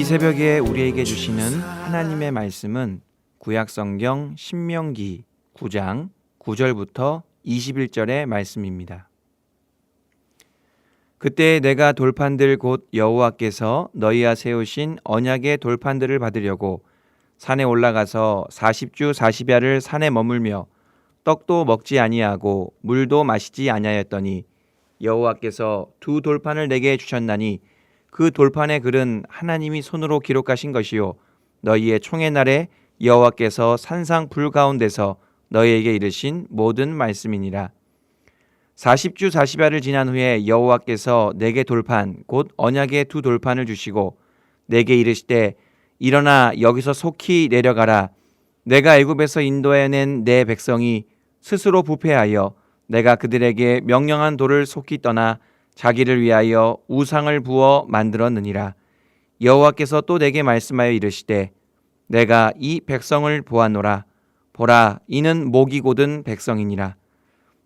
이 새벽에 우리에게 주시는 하나님의 말씀은 구약성경 신명기 9장 9절부터 21절의 말씀입니다. 그때 내가 돌판들 곧 여호와께서 너희와 세우신 언약의 돌판들을 받으려고 산에 올라가서 40주 40야를 산에 머물며 떡도 먹지 아니하고 물도 마시지 아니하였더니 여호와께서 두 돌판을 내게 주셨나니 그 돌판의 글은 하나님이 손으로 기록하신 것이요. 너희의 총의 날에 여호와께서 산상 불 가운데서 너희에게 이르신 모든 말씀이니라. 40주 40야를 지난 후에 여호와께서 내게 돌판 곧 언약의 두 돌판을 주시고 내게 이르시되 일어나 여기서 속히 내려가라. 내가 애굽에서 인도해 낸 내 백성이 스스로 부패하여 내가 그들에게 명령한 돌을 속히 떠나 자기를 위하여 우상을 부어 만들었느니라. 여호와께서 또 내게 말씀하여 이르시되 내가 이 백성을 보았노라. 보라 이는 목이 곧은 백성이니라.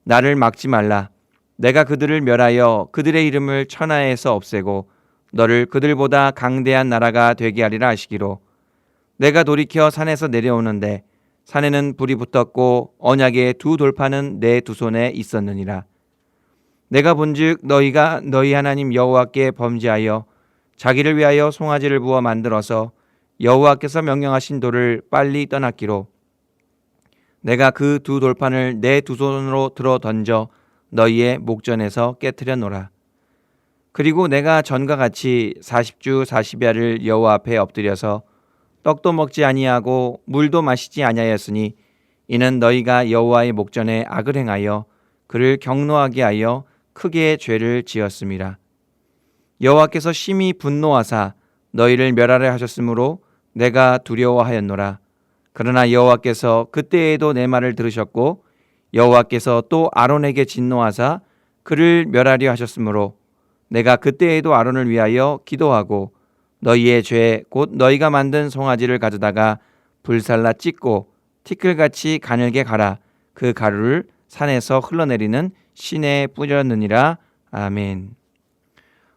나를 막지 말라. 내가 그들을 멸하여 그들의 이름을 천하에서 없애고 너를 그들보다 강대한 나라가 되게 하리라 하시기로. 내가 돌이켜 산에서 내려오는데 산에는 불이 붙었고 언약의 두 돌판은 내두 손에 있었느니라 내가 본즉 너희가 너희 하나님 여호와께 범죄하여 자기를 위하여 송아지를 부어 만들어서 여호와께서 명령하신 돌을 빨리 떠났기로 내가 그 두 돌판을 내 두 손으로 들어 던져 너희의 목전에서 깨뜨려 놓라. 그리고 내가 전과 같이 40주 40야를 여호와 앞에 엎드려서 떡도 먹지 아니하고 물도 마시지 아니하였으니 이는 너희가 여호와의 목전에 악을 행하여 그를 경노하게 하여 크게 죄를 지었음이라. 여호와께서 심히 분노하사 너희를 멸하려 하셨으므로 내가 두려워하였노라. 그러나 여호와께서 그때에도 내 말을 들으셨고 여호와께서 또 아론에게 진노하사 그를 멸하려 하셨으므로 내가 그때에도 아론을 위하여 기도하고 너희의 죄 곧 너희가 만든 송아지를 가져다가 불살라 찢고 티끌같이 가늘게 갈아 그 가루를 산에서 흘러내리는 시내에 뿌렸느니라 아멘.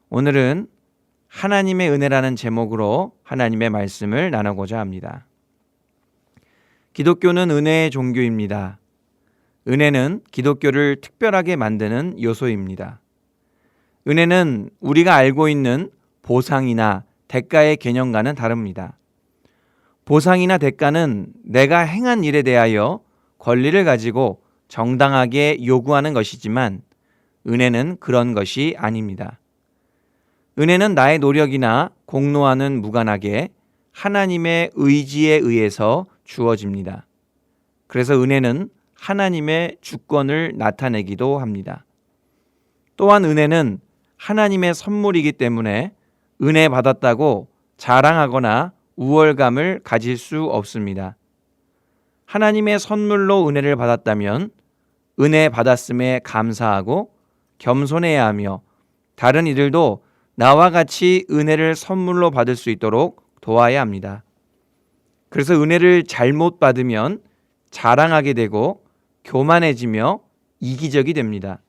오늘은 하나님의 은혜라는 제목으로 하나님의 말씀을 나누고자 합니다. 기독교는 은혜의 종교입니다. 은혜는 기독교를 특별하게 만드는 요소입니다. 은혜는 우리가 알고 있는 보상이나 대가의 개념과는 다릅니다. 보상이나 대가는 내가 행한 일에 대하여 권리를 가지고 정당하게 요구하는 것이지만 은혜는 그런 것이 아닙니다. 은혜는 나의 노력이나 공로와는 무관하게 하나님의 의지에 의해서 주어집니다. 그래서 은혜는 하나님의 주권을 나타내기도 합니다. 또한 은혜는 하나님의 선물이기 때문에 은혜 받았다고 자랑하거나 우월감을 가질 수 없습니다. 하나님의 선물로 은혜를 받았다면 은혜 받았음에 감사하고 겸손해야 하며 다른 이들도 나와 같이 은혜를 선물로 받을 수 있도록 도와야 합니다. 그래서 은혜를 잘못 받으면 자랑하게 되고 교만해지며 이기적이 됩니다.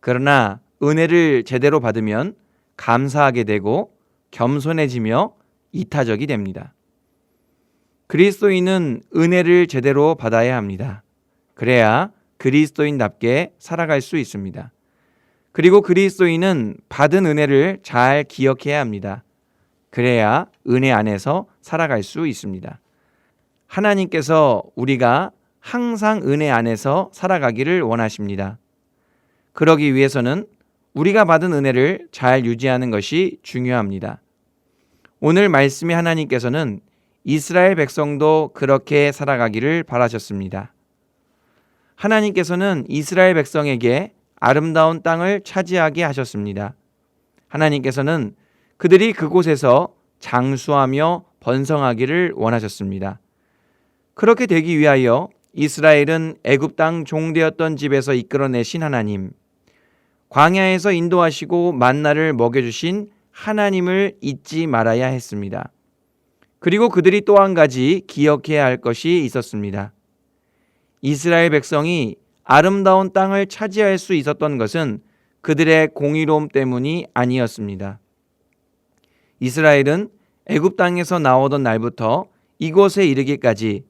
그러나 은혜를 제대로 받으면 감사하게 되고 겸손해지며 이타적이 됩니다. 그리스도인은 은혜를 제대로 받아야 합니다. 그래야 그리스도인답게 살아갈 수 있습니다. 그리고 그리스도인은 받은 은혜를 잘 기억해야 합니다. 그래야 은혜 안에서 살아갈 수 있습니다. 하나님께서 우리가 항상 은혜 안에서 살아가기를 원하십니다. 그러기 위해서는 우리가 받은 은혜를 잘 유지하는 것이 중요합니다. 오늘 말씀의 하나님께서는 이스라엘 백성도 그렇게 살아가기를 바라셨습니다. 하나님께서는 이스라엘 백성에게 아름다운 땅을 차지하게 하셨습니다. 하나님께서는 그들이 그곳에서 장수하며 번성하기를 원하셨습니다. 그렇게 되기 위하여 이스라엘은 애굽 땅 종되었던 집에서 이끌어내신 하나님, 광야에서 인도하시고 만나를 먹여주신 하나님을 잊지 말아야 했습니다. 그리고 그들이 또 한 가지 기억해야 할 것이 있었습니다. 이스라엘 백성이 아름다운 땅을 차지할 수 있었던 것은 그들의 공의로움 때문이 아니었습니다. 이스라엘은 애굽 땅에서 나오던 날부터 이곳에 이르기까지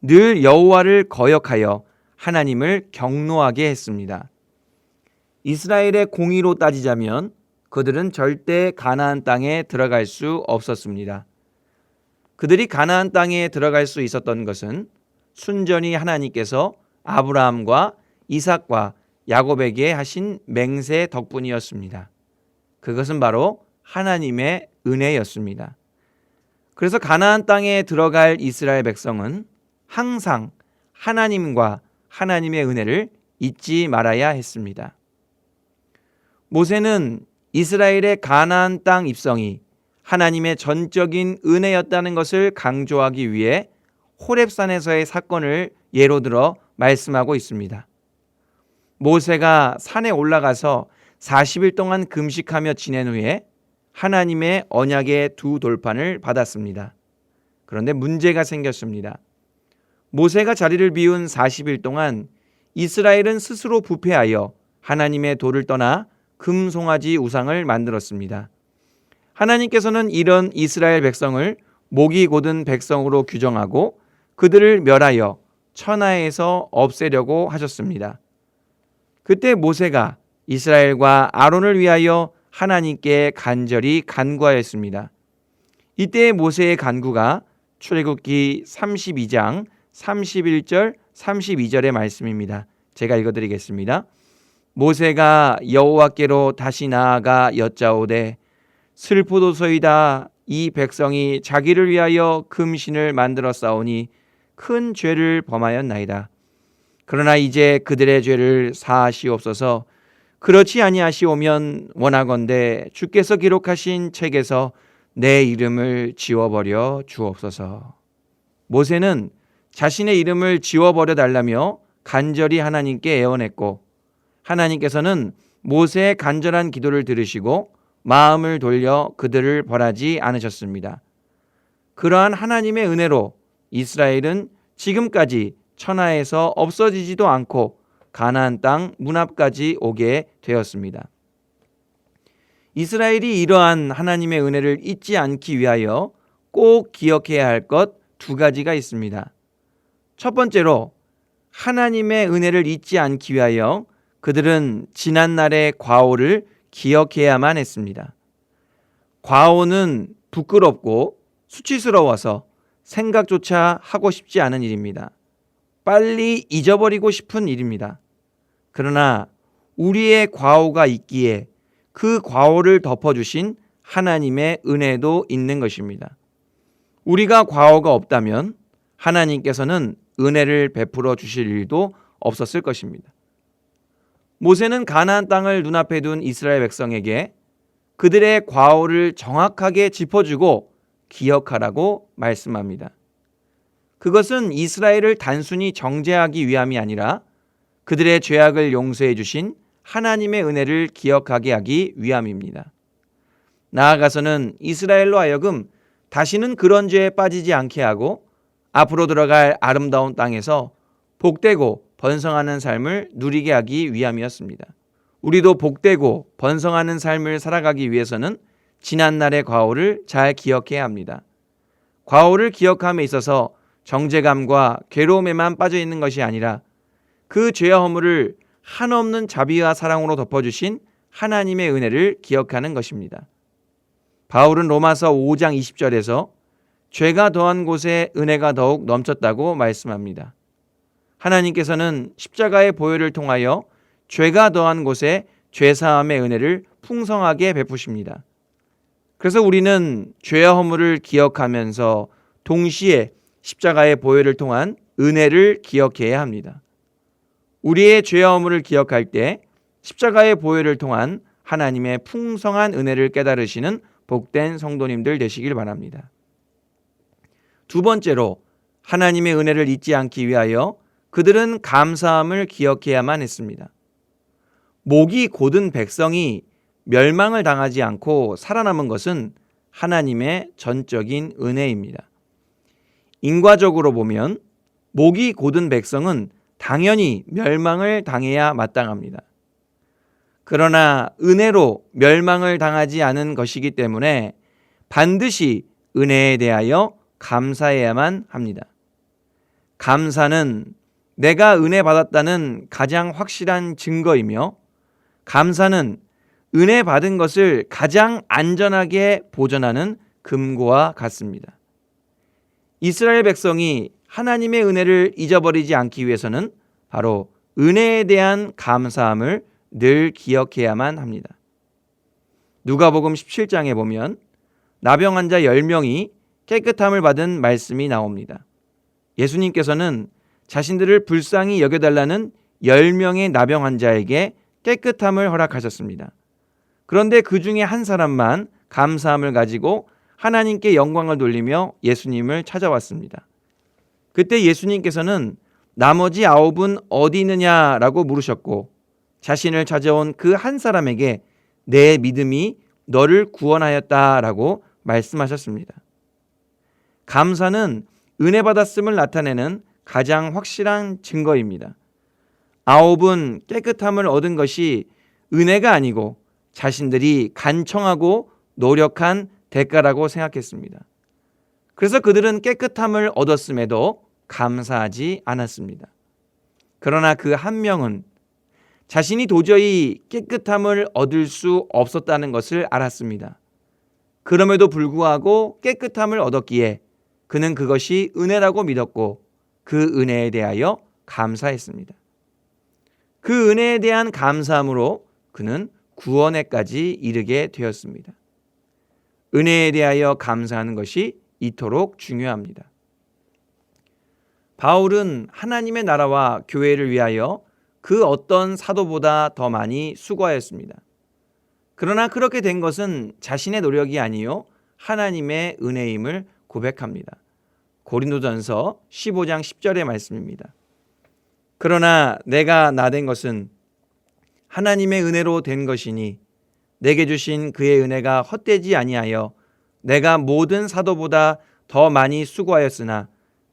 늘 여호와를 거역하여 하나님을 경노하게 했습니다. 이스라엘의 공의로 따지자면 그들은 절대 가나안 땅에 들어갈 수 없었습니다. 그들이 가나안 땅에 들어갈 수 있었던 것은 순전히 하나님께서 아브라함과 이삭과 야곱에게 하신 맹세 덕분이었습니다. 그것은 바로 하나님의 은혜였습니다. 그래서 가나안 땅에 들어갈 이스라엘 백성은 항상 하나님과 하나님의 은혜를 잊지 말아야 했습니다. 모세는 이스라엘의 가나안 땅 입성이 하나님의 전적인 은혜였다는 것을 강조하기 위해 호렙산에서의 사건을 예로 들어 말씀하고 있습니다. 모세가 산에 올라가서 40일 동안 금식하며 지낸 후에 하나님의 언약의 두 돌판을 받았습니다. 그런데 문제가 생겼습니다. 모세가 자리를 비운 40일 동안 이스라엘은 스스로 부패하여 하나님의 돌을 떠나 금송아지 우상을 만들었습니다. 하나님께서는 이런 이스라엘 백성을 목이 곧은 백성으로 규정하고 그들을 멸하여 천하에서 없애려고 하셨습니다. 그때 모세가 이스라엘과 아론을 위하여 하나님께 간절히 간구하였습니다. 이때 모세의 간구가 출애굽기 32장 31절 32절의 말씀입니다. 제가 읽어 드리겠습니다. 모세가 여호와께로 다시 나아가 여짜오되 슬프도소이다 이 백성이 자기를 위하여 금신을 만들어 싸우니 큰 죄를 범하였나이다. 그러나 이제 그들의 죄를 사하시옵소서. 그렇지 아니하시오면 원하건대 주께서 기록하신 책에서 내 이름을 지워버려 주옵소서. 모세는 자신의 이름을 지워버려 달라며 간절히 하나님께 애원했고 하나님께서는 모세의 간절한 기도를 들으시고 마음을 돌려 그들을 벌하지 않으셨습니다. 그러한 하나님의 은혜로 이스라엘은 지금까지 천하에서 없어지지도 않고 가나안 땅 문 앞까지 오게 되었습니다. 이스라엘이 이러한 하나님의 은혜를 잊지 않기 위하여 꼭 기억해야 할 것 두 가지가 있습니다. 첫 번째로 하나님의 은혜를 잊지 않기 위하여 그들은 지난날의 과오를 기억해야만 했습니다. 과오는 부끄럽고 수치스러워서 생각조차 하고 싶지 않은 일입니다. 빨리 잊어버리고 싶은 일입니다. 그러나 우리의 과오가 있기에 그 과오를 덮어주신 하나님의 은혜도 있는 것입니다. 우리가 과오가 없다면 하나님께서는 은혜를 베풀어 주실 일도 없었을 것입니다. 모세는 가나안 땅을 눈앞에 둔 이스라엘 백성에게 그들의 과오를 정확하게 짚어주고 기억하라고 말씀합니다. 그것은 이스라엘을 단순히 정죄하기 위함이 아니라 그들의 죄악을 용서해 주신 하나님의 은혜를 기억하게 하기 위함입니다. 나아가서는 이스라엘로 하여금 다시는 그런 죄에 빠지지 않게 하고 앞으로 들어갈 아름다운 땅에서 복되고 번성하는 삶을 누리게 하기 위함이었습니다. 우리도 복되고 번성하는 삶을 살아가기 위해서는 지난날의 과오를 잘 기억해야 합니다. 과오를 기억함에 있어서 정제감과 괴로움에만 빠져 있는 것이 아니라 그 죄와 허물을 한없는 자비와 사랑으로 덮어주신 하나님의 은혜를 기억하는 것입니다. 바울은 로마서 5장 20절에서 죄가 더한 곳에 은혜가 더욱 넘쳤다고 말씀합니다. 하나님께서는 십자가의 보혈을 통하여 죄가 더한 곳에 죄사함의 은혜를 풍성하게 베푸십니다. 그래서 우리는 죄와 허물을 기억하면서 동시에 십자가의 보혈을 통한 은혜를 기억해야 합니다. 우리의 죄와 허물을 기억할 때 십자가의 보혈을 통한 하나님의 풍성한 은혜를 깨달으시는 복된 성도님들 되시길 바랍니다. 두 번째로 하나님의 은혜를 잊지 않기 위하여 그들은 감사함을 기억해야만 했습니다. 목이 곧은 백성이 멸망을 당하지 않고 살아남은 것은 하나님의 전적인 은혜입니다. 인과적으로 보면 목이 곧은 백성은 당연히 멸망을 당해야 마땅합니다. 그러나 은혜로 멸망을 당하지 않은 것이기 때문에 반드시 은혜에 대하여 감사해야만 합니다. 감사는 내가 은혜 받았다는 가장 확실한 증거이며 감사는 은혜 받은 것을 가장 안전하게 보존하는 금고와 같습니다. 이스라엘 백성이 하나님의 은혜를 잊어버리지 않기 위해서는 바로 은혜에 대한 감사함을 늘 기억해야만 합니다. 누가복음 17장에 보면 나병 환자 10명이 깨끗함을 받은 말씀이 나옵니다. 예수님께서는 자신들을 불쌍히 여겨달라는 10명의 나병 환자에게 깨끗함을 허락하셨습니다. 그런데 그 중에 한 사람만 감사함을 가지고 하나님께 영광을 돌리며 예수님을 찾아왔습니다. 그때 예수님께서는 나머지 아홉은 어디 있느냐라고 물으셨고 자신을 찾아온 그 한 사람에게 내 믿음이 너를 구원하였다라고 말씀하셨습니다. 감사는 은혜 받았음을 나타내는 가장 확실한 증거입니다. 아홉은 깨끗함을 얻은 것이 은혜가 아니고 자신들이 간청하고 노력한 대가라고 생각했습니다. 그래서 그들은 깨끗함을 얻었음에도 감사하지 않았습니다. 그러나 그 한 명은 자신이 도저히 깨끗함을 얻을 수 없었다는 것을 알았습니다. 그럼에도 불구하고 깨끗함을 얻었기에 그는 그것이 은혜라고 믿었고 그 은혜에 대하여 감사했습니다. 그 은혜에 대한 감사함으로 그는 구원에까지 이르게 되었습니다. 은혜에 대하여 감사하는 것이 이토록 중요합니다. 바울은 하나님의 나라와 교회를 위하여 그 어떤 사도보다 더 많이 수고하였습니다. 그러나 그렇게 된 것은 자신의 노력이 아니요 하나님의 은혜임을 고백합니다. 고린도전서 15장 10절의 말씀입니다. 그러나 내가 나 된 것은 하나님의 은혜로 된 것이니 내게 주신 그의 은혜가 헛되지 아니하여 내가 모든 사도보다 더 많이 수고하였으나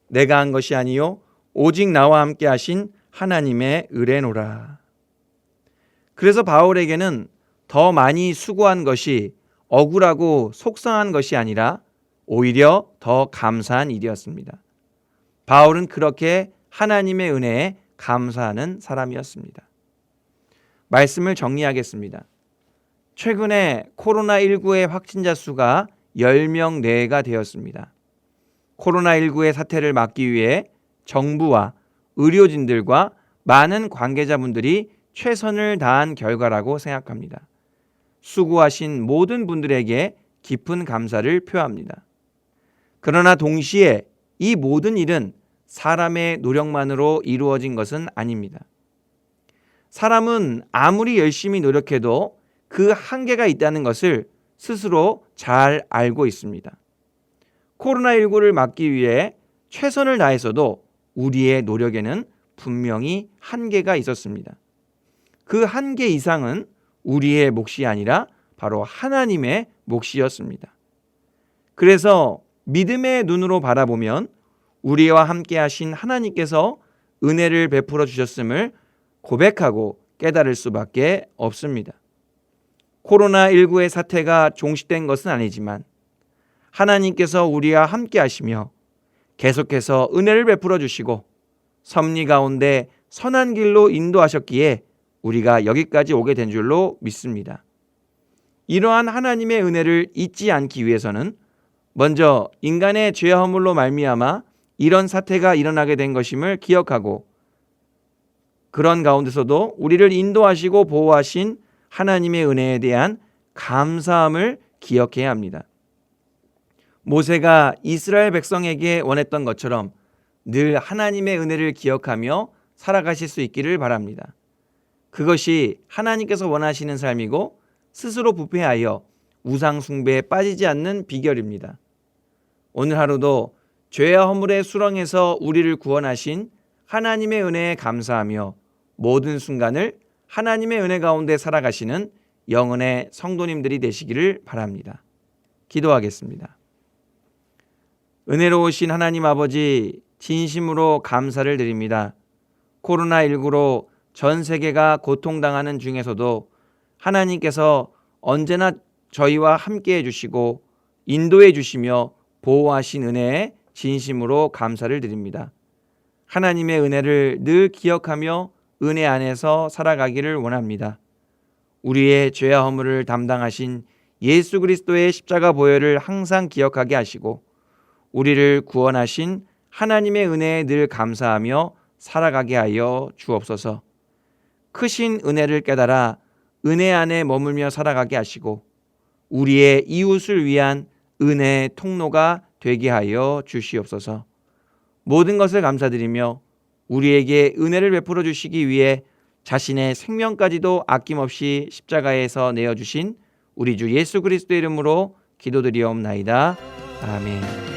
내가 한 것이 아니요 오직 나와 함께 하신 하나님의 의뢰노라. 그래서 바울에게는 더 많이 수고한 것이 억울하고 속상한 것이 아니라 오히려 더 감사한 일이었습니다. 바울은 그렇게 하나님의 은혜에 감사하는 사람이었습니다. 말씀을 정리하겠습니다. 최근에 코로나19의 확진자 수가 10명 내외가 되었습니다. 코로나19의 사태를 막기 위해 정부와 의료진들과 많은 관계자분들이 최선을 다한 결과라고 생각합니다. 수고하신 모든 분들에게 깊은 감사를 표합니다. 그러나 동시에 이 모든 일은 사람의 노력만으로 이루어진 것은 아닙니다. 사람은 아무리 열심히 노력해도 그 한계가 있다는 것을 스스로 잘 알고 있습니다. 코로나19를 막기 위해 최선을 다해서도 우리의 노력에는 분명히 한계가 있었습니다. 그 한계 이상은 우리의 몫이 아니라 바로 하나님의 몫이었습니다. 그래서 믿음의 눈으로 바라보면 우리와 함께 하신 하나님께서 은혜를 베풀어 주셨음을 고백하고 깨달을 수밖에 없습니다. 코로나19의 사태가 종식된 것은 아니지만 하나님께서 우리와 함께 하시며 계속해서 은혜를 베풀어 주시고 섭리 가운데 선한 길로 인도하셨기에 우리가 여기까지 오게 된 줄로 믿습니다. 이러한 하나님의 은혜를 잊지 않기 위해서는 먼저 인간의 죄 허물로 말미암아 이런 사태가 일어나게 된 것임을 기억하고 그런 가운데서도 우리를 인도하시고 보호하신 하나님의 은혜에 대한 감사함을 기억해야 합니다. 모세가 이스라엘 백성에게 원했던 것처럼 늘 하나님의 은혜를 기억하며 살아가실 수 있기를 바랍니다. 그것이 하나님께서 원하시는 삶이고 스스로 부패하여 우상숭배에 빠지지 않는 비결입니다. 오늘 하루도 죄와 허물의 수렁에서 우리를 구원하신 하나님의 은혜에 감사하며 모든 순간을 하나님의 은혜 가운데 살아가시는 영혼의 성도님들이 되시기를 바랍니다. 기도하겠습니다. 은혜로우신 하나님 아버지 진심으로 감사를 드립니다. 코로나19로 전 세계가 고통당하는 중에서도 하나님께서 언제나 저희와 함께 해주시고 인도해 주시며 보호하신 은혜에 진심으로 감사를 드립니다. 하나님의 은혜를 늘 기억하며 은혜 안에서 살아가기를 원합니다. 우리의 죄와 허물을 담당하신 예수 그리스도의 십자가 보혈을 항상 기억하게 하시고 우리를 구원하신 하나님의 은혜에 늘 감사하며 살아가게 하여 주옵소서. 크신 은혜를 깨달아 은혜 안에 머물며 살아가게 하시고 우리의 이웃을 위한 은혜의 통로가 되게 하여 주시옵소서. 모든 것을 감사드리며 우리에게 은혜를 베풀어 주시기 위해 자신의 생명까지도 아낌없이 십자가에서 내어 주신 우리 주 예수 그리스도 이름으로 기도드리옵나이다. 아멘.